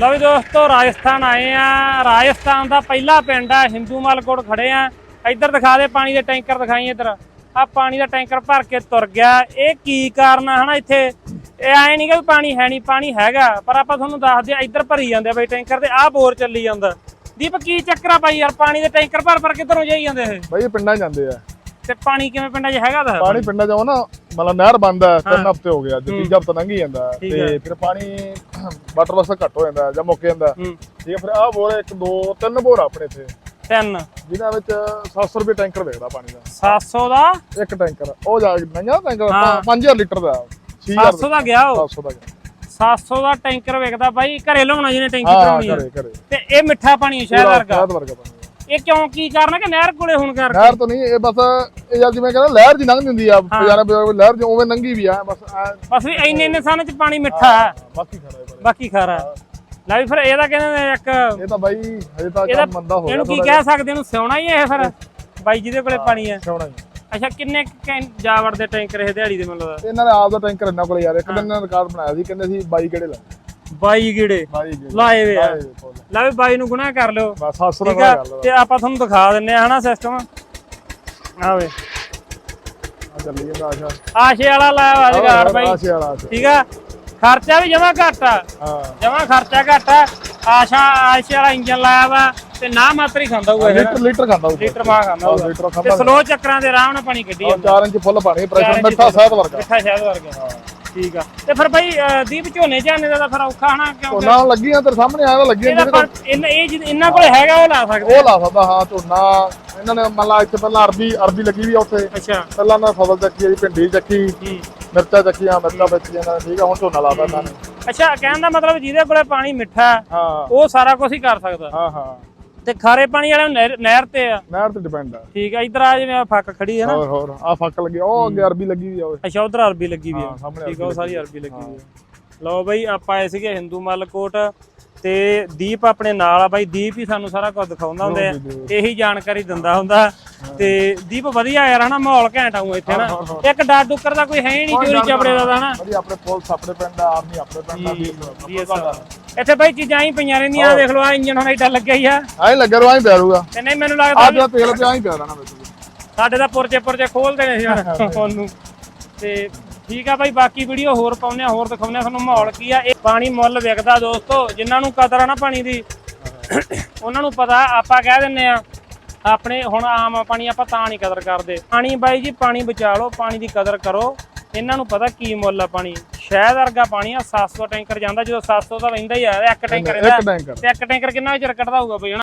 ਲਓ ਵੀ ਦੋਸਤੋ ਰਾਜਸਥਾਨ ਆਏ ਆ। ਰਾਜਸਥਾਨ ਦਾ ਪਹਿਲਾ ਪਿੰਡ ਆ ਹਿੰਦੂਮਲ ਕੋਲ ਖੜੇ ਆ। ਇੱਧਰ ਦਿਖਾ ਦੇ ਪਾਣੀ ਦੇ ਟੈਂਕਰ ਦਿਖਾਈ ਇੱਧਰ। ਆ ਪਾਣੀ ਦਾ ਟੈਂਕਰ ਭਰ ਕੇ ਤੁਰ ਗਿਆ। ਇਹ ਕੀ ਕਾਰਨ ਆ ਹਨਾ ਇੱਥੇ? ਇਹ ਐ ਨਹੀਂ ਕਿ ਪਾਣੀ ਹੈ ਨਹੀਂ ਪਾਣੀ ਹੈਗਾ ਪਰ ਆਪਾਂ ਤੁਹਾਨੂੰ ਦੱਸਦੇ ਆ ਇੱਧਰ ਭਰੀ ਜਾਂਦੇ ਆ ਬਈ ਟੈਂਕਰ ਤੇ ਆਹ ਬੋਰ ਚੱਲੀ ਜਾਂਦਾ। ਦੀਪ ਕੀ ਚੱਕਰ ਆ ਬਾਈ ਯਾਰ? ਪਾਣੀ ਦੇ ਟੈਂਕਰ ਭਰ ਭਰ ਕਿੱਧਰੋਂ ਜਾਈ ਜਾਂਦੇ ਇਹ? ਬਾਈ ਇਹ ਪਿੰਡਾਂ ਜਾਂਦੇ ਆ। ਤੇ ਪਾਣੀ ਕਿਵੇਂ ਪਿੰਡਾਂ 'ਚ ਹੈਗਾ ਦਾ ਪਾਣੀ ਪਿੰਡਾਂ 'ਚ ਆਉ ਨਾ ਮਤਲਬ ਨਹਿਰ ਬੰਦ ਹੈ ਤਿੰਨ ਹਫ਼ਤੇ ਹੋ ਗਿਆ ਜੇ ਤੀਜਾ ਹਫ਼ਤਾ ਲੰਘ ਹੀ ਜਾਂਦਾ ਹੈ, ਠੀਕ ਹੈ। ਤੇ ਫਿਰ ਪਾਣੀ ਵਾਟਰ ਵਾਸਤੇ ਘੱਟ ਹੋ ਜਾਂਦਾ ਹੈ ਜਾਂ ਮੁੱਕ ਜਾਂਦਾ ਹੈ। ਹੂੰ। ਠੀਕ ਹੈ ਫਿਰ ਆਹ ਬੋਰ ਇੱਕ ਦੋ ਤਿੰਨ ਬੋਰ ਆ ਆਪਣੇ ਇੱਥੇ। ਤਿੰਨ। ਜਿਨ੍ਹਾਂ ਵਿੱਚ 700 ਰੁਪਏ ਟੈਂਕਰ ਵੇਚਦਾ ਪਾਣੀ ਦਾ। 700 ਦਾ? ਇੱਕ ਟੈਂਕਰ। ਉਹ ਜਾ ਮਹਿੰਗਾ ਟੈਂਕਰ ਹਾਂ। 5000 ਲੀਟਰ ਦਾ 6000 700 ਦਾ ਗਿਆ ਉਹ? 700 ਦਾ ਗਿਆ। 700 ਦਾ ਟੈਂਕਰ ਵਿਕਦਾ ਬਾਈ ਘਰੇ ਲਾਉਣਾ ਜਿਹਨੇ ਟੈਂਕੀ ਹਾਂ ਕਰਾਉਣੀ ਆ। ਤੇ ਇਹ ਮਿੱਠਾ ਪਾਣੀ ਹੈ ਸ਼ਹਿਦ ਵਰਗਾ ਪਾਣੀ। ਇਹ ਕਿਉਂ ਕੀ ਕਾਰਨ ਹੈ ਕਿ ਨਹਿਰ ਕੋਲੇ ਹੁਣ ਕਰਕੇ? ਨਹਿਰ ਤੋਂ ਨਹੀਂ ਇਹ ਬਸ ਇਹ ਜਦ ਜਿਵੇਂ ਕਹਿੰਦਾ ਲਹਿਰ ਜੀ ਲੰਘਦੀ ਹੁੰਦੀ ਆ ਬਜ਼ਾਰਾਂ ਲਹਿਰ ਜੀ ਉਵੇਂ ਲੰਘੀ ਵੀ ਆ ਬਸ ਬਸ ਵੀ ਇੰਨੇ ਇੰਨੇ ਸਾਲ ਚ ਪਾਣੀ ਮਿੱਠਾ ਹੈ ਬਾਕੀ ਖੜਾ ਹੈ ਬਾਕੀ ਖਾਰਾ ਹੈ। ਲੈ ਵੀ ਫਿਰ ਇਹਦਾ ਕਹਿੰਦੇ ਨੇ ਇੱਕ ਇਹ ਤਾਂ ਬਾਈ ਹਜੇ ਤਾਂ ਕੰਮ ਮੰਦਾ ਹੋ ਗਿਆ ਇਹਨੂੰ ਕੀ ਕਹਿ ਸਕਦੇ ਇਹਨੂੰ ਸਿਉਣਾ ਹੀ ਇਹ ਫਿਰ? ਬਾਈ ਜਿਹਦੇ ਕੋਲੇ ਪਾਣੀ ਹੈ। ਸੋਹਣਾ ਹੀ ਅੱਛਾ ਕਿੰਨੇ ਕੁ ਕੈਨ ਜਾ ਵੜਦੇ ਟੈਂਕਰ ਇਹ ਦਿਹਾੜੀ ਦੇ ਮੈਨੂੰ ਲੱਗਦਾ? ਇਹਨਾਂ ਨੇ ਆਪ ਦਾ ਟੈਂਕਰ ਇਹਨਾਂ ਕੋਲ ਯਾਰ ਇੱਕ ਦਿਨ ਰਿਕਾਰਡ ਬਣਾਇਆ ਸੀ ਕਹਿੰਦੇ ਸੀ ਬਾਈ ਕਿਹੜੇ ਲਾਏ 22 ਗੀੜੇ। ਲਾਏ ਵੇ ਆ। ਲੈ ਵੀ ਬਾਈ ਨੂੰ ਗੁਨਾਹ ਕਰ ਲਿਓ। ਬਸ ਠੀਕ ਆ ਤੇ ਆਪਾਂ ਤੁਹਾਨੂੰ ਦਿਖਾ ਦਿੰਨੇ ਆ ਹਨਾ ਸਿਸਟਮ ਆਵੇ ਆ ਚੱਲੀ ਜਾਂਦਾ ਆਸ਼ਾ। ਆਸ਼ੇ ਵਾਲਾ ਲਾਇਆ ਵਾ ਜਗਾੜ ਬਾਈ। ਆਸ਼ੇ ਵਾਲਾ ਆਸ਼ਾ। ਠੀਕ ਆ? ਖਰਚਾ ਵੀ ਜਮਾ ਘੱਟ ਆ। ਹਾਂ। ਜਮਾ ਖਰਚਾ ਘੱਟ ਆ। ਆਸ਼ਾ ਆਸ਼ੇ ਵਾਲਾ ਇੰਜਨ ਲਾਇਆ ਵਾ ਤੇ ਨਾ ਮਾਤਰ ਹੀ ਖਾਂਦਾ ਹੋਊਗਾ ਲੀਟਰ ਲੀਟਰ ਖਾਂਦਾ ਉਹ ਲੀਟਰ ਮਾ ਖਾਂਦਾ ਹੋਊਗਾ। ਲੀਟਰ ਤੇ ਖਾਂਦਾ ਸਲੋ ਚੱਕਰਾਂ ਦੇ ਆਰਾਮ ਨਾਲ ਪਾਣੀ ਕੱਢੀ ਜਾਂਦਾ। 4 ਇੰਚ ਫੁੱਲ ਪਾਣੀ ਪ੍ਰੈਸ਼ਰ ਮਿੱਠਾ। ਸਹਿਤ ਵਰਗਾ। ਮਿੱਠਾ ਸ਼ਹਿਦ ਵਰਗਾ। ਠੀਕ ਆ। ਤੇ ਫਿਰ ਅਹ, ਦੀਪ ਝੋਨੇ ਝਾਨੇ ਦਾ ਤਾਂ ਫਿਰ ਔਖਾ ਹਨਾ ਕਿਉਂਕਿ ਝੋਨਾ ਲੱਗੀਆਂ ਤੇਰੇ ਸਾਹਮਣੇ ਆਇਆ ਤਾਂ ਲੱਗੀਆਂ ਇਹਦਾ ਜਿਹਦੇ ਪਰ ਇਹਨਾਂ ਇਹ ਜਿਹਦੇ- ਇਹਨਾਂ ਕੋਲ ਹੈਗਾ ਉਹ ਲਾ ਸਕਦੇ ਉਹ ਲਾ ਸਕਦਾ ਹਾਂ ਝੋਨਾ। ਇਹਨਾਂ ਨੇ ਮੰਨ ਲਾ ਇੱਥੇ ਪਹਿਲਾਂ ਅਰਬੀ ਅਰਬੀ ਲੱਗੀ ਵੀ ਆ ਉੱਥੇ। ਅੱਛਾ। ਪਹਿਲਾਂ ਨਾ ਫਸਲ ਚੱਕੀ ਆ ਜੀ ਭਿੰਡੀ ਚੱਕੀ ਹੂੰ। ਮਿਰਚਾਂ ਚੱਕੀਆਂ ਮਿਰਚਾਂ ਵੇਚੀਆਂ ਇਹਨਾਂ ਨੇ ਠੀਕ ਆ ਹੁਣ ਝੋਨਾ ਲਾਦਾ ਇਹਨਾਂ ਨੇ। ਅੱਛਾ ਕਹਿਣ ਦਾ ਮਤਲਬ ਜਿਹਦੇ ਕੋਲੇ ਪਾਣੀ ਮਿੱਠਾ ਹੈ, ਹਾਂ ਉਹ ਸਾਰਾ ਕੁਝ ਹੀ ਕਰ ਸਕਦਾ। ਹਾਂ ਹਾਂ। ਤੇ ਖਾਰੇ ਪਾਣੀ ਵਾਲੇ ਨਹਿਰ- ਨਹਿਰ ਤੇ ਆ। ਨਹਿਰ ਤੇ ਡਿਪੈਂਡ ਆ। ਠੀਕ ਆ ਇਧਰ ਆ ਜਿਵੇਂ ਆਹ ਫੱਕ ਖੜੀ ਹੈ ਨਾ। ਹੋਰ ਹੋਰ ਆ ਫੱਕ ਲੱਗੀ ਉਹ ਅੱਗੇ ਅਰਬੀ ਲੱਗੀ ਵੀ ਆ ਉਹ ਅੱਛਾ ਉਧਰ ਅਰਬੀ ਲੱਗੀ ਵੀ ਆ। ਹਾਂ, ਸਾਹਮਣੇ ਠੀਕ ਆ ਉਹ ਸਾਰੀ ਅਰਬੀ ਲੱਗੀ ਵੀ ਆ। ਲਓ ਬਈ ਆਪਾਂ ਆਏ ਸੀਗੇ ਹਿੰਦੂ ਮਲਕੋਟ। ਤੇ ਦੀਪ ਆਪਣੇ ਨਾਲ ਆ ਬਾਈ ਦੀਪ ਹੀ ਸਾਨੂੰ ਸਾਰਾ ਕੁਝ ਦਿਖਾਉਂਦਾ ਹੁੰਦਾ ਹੈ। ਇਹੀ ਜਾਣਕਾਰੀ ਦਿੰਦਾ ਹੁੰਦਾ ਤੇ ਦੀਪ ਵਧੀਆ ਯਾਰ ਹਨਾ ਮਾਹੌਲ ਘੈਂਟ ਆਉਂ ਇੱਥੇ ਨਾ ਇੱਕ ਡਰ ਡੁੱਕਰ ਦਾ ਕੋਈ ਹੈ ਹੀ ਨਹੀਂ ਚੋਰੀ ਚਪੜੇ ਦਾ ਤਾਂ ਹਨਾ। ਵਧੀਆ ਆਪਣੇ ਪੁਲਿਸ ਆਪਣੇ ਪਿੰਡ ਆ ਆਰਮੀ ਆਪਣੇ ਪਿੰਡ ਆ ਵੀ ਇੱਥੇ ਬਾਈ ਚੀਜ਼ਾਂ ਹੀ ਪਈਆਂ ਰਹਿੰਦੀਆਂ ਆਹ ਦੇਖ ਲਓ ਆ ਇੰਜਨ ਹੁਣ ਐਡਾ ਲੱਗਿਆ ਹੀ ਆ। ਐਂ ਲੱਗਿਆ ਰੋ ਐਂ ਪਿਆ ਰਹੂਗਾ। ਤੇ ਨਹੀਂ ਮੈਨੂੰ ਆ ਲੱਗਦਾ ਜਿਹੜਾ ਤੇਲ ਪਿਆ ਐਂ ਪਿਆ ਰਹਿਣਾ ਸਾਡੇ ਦਾ ਪੁਰਜੇ ਪੁਰਜੇ ਖੋਲਦੇ ਨੇ ਸੀ ਹੁਣ ਉਹਨੂੰ। ਤੇ ਠੀਕ ਆ ਬਾਈ ਬਾਕੀ ਵੀਡੀਓ ਹੋਰ ਪਾਉਂਦੇ ਆ ਹੋਰ ਦਿਖਾਉਂਦੇ ਆ। ਤੁਹਾਨੂੰ ਮਾਹੌਲ ਕੀ ਆ? ਇਹ ਪਾਣੀ ਮੁੱਲ ਵਿਕਦਾ ਦੋਸਤੋ ਜਿਨ੍ਹਾਂ ਨੂੰ ਕਦਰ ਆ ਨਾ ਪਾਣੀ ਦੀ ਉਹਨਾਂ ਨੂੰ ਪਤਾ ਆਪਾਂ ਕਹਿ ਦਿੰਨੇ ਆ ਆਪਣੇ ਹੁਣ ਆਮ ਪਾਣੀ ਆਪਾਂ ਤਾਂ ਨਹੀਂ ਕਦਰ ਕਰਦੇ। ਪਾਣੀ ਬਾਈ ਜੀ ਪਾਣੀ ਬਚਾ ਲਓ ਪਾਣੀ ਦੀ ਕਦਰ ਕਰੋ। ਇਹਨਾਂ ਨੂੰ ਪਤਾ ਕੀ ਮੁੱਲ ਆ ਪਾਣੀ। ਸ਼ਹਿਦ ਵਰਗਾ ਪਾਣੀ ਆ 700 ਟੈਂਕਰ ਜਾਂਦਾ ਜਦੋਂ 700 ਤਾਂ ਲੈਂਦਾ ਹੀ ਆ ਇੱਕ ਟੈਂਕਰ ਇੱਕ ਟੈਂਕਰ ਕਿੰਨਾ ਚਿਰ ਕੱਢਦਾ ਹੋਊਗਾ ਬਈ